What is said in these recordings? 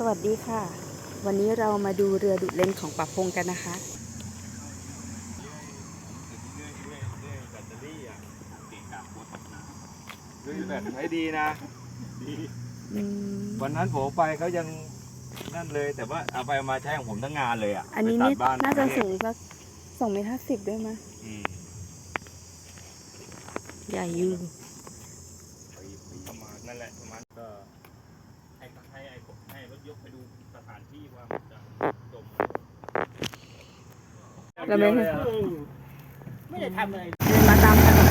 สวัสดีค่ะ วันนี้เรามาดูเรือดุดเล่นของปับพงกันนะคะ ดูแบตไม่ดีนะ อืม วันนั้นผมไปเขายังนั่นเลย แต่ว่าเอาไปเอามาใช้ของผมทั้งงานเลยอะอันนี้ไปนี่ตัดบ้านน่าจะสูงสักสองเมตรห้าสิบด้วยมั้ยอืมใหญ่อยู่ ประมาณนั่นแหละประมาณก็ให้ให้ให้ให้รถยกไปดูสถานที่ว่ามันจะจม เราไม่ไม่ได้ทำอะไรเดินมาตามถนน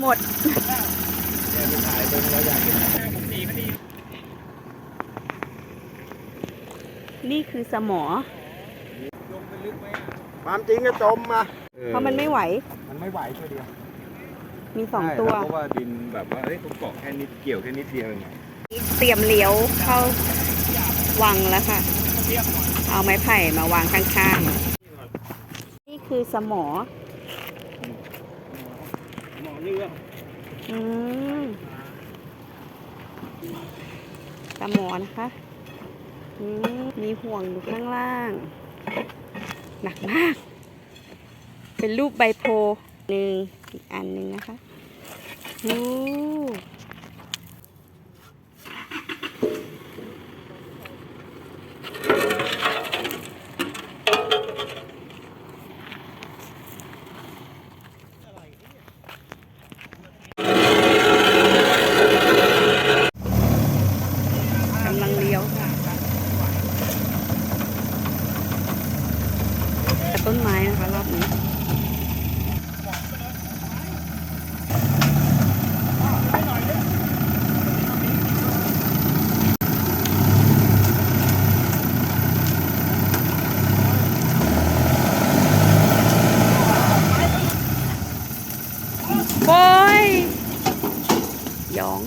หมด เนี่ยไปถ่ายตรงเราอยากเห็นผมตีก็ดีนี่คือสมอลงไปลึกไหมอะความจริงก็จมมาเพราะมันไม่ไหว มันไม่ไหวตัวเดียว มีสองใช่ตัว เพราะว่าดินแบบว่าเอ้ยเขาเกาะแค่นิดเกี่ยวแค่นิดเดียวเองอะเตรียมเลี้ยวเข้าวังแล้วค่ะ เอาไม้ไผ่มาวางข้างๆ นี่คือสมอ หมอเรือ อืมสมอนะคะอืมมีห่วงอยู่ข้างล่าง หนักมาก เป็นรูปใบโพหนึ่งอีกอันหนึ่งนะคะอู้กำลังเลี้ยวค่ะแต่ต้นไม้นะคะร อบนี้โอ้ยหยอง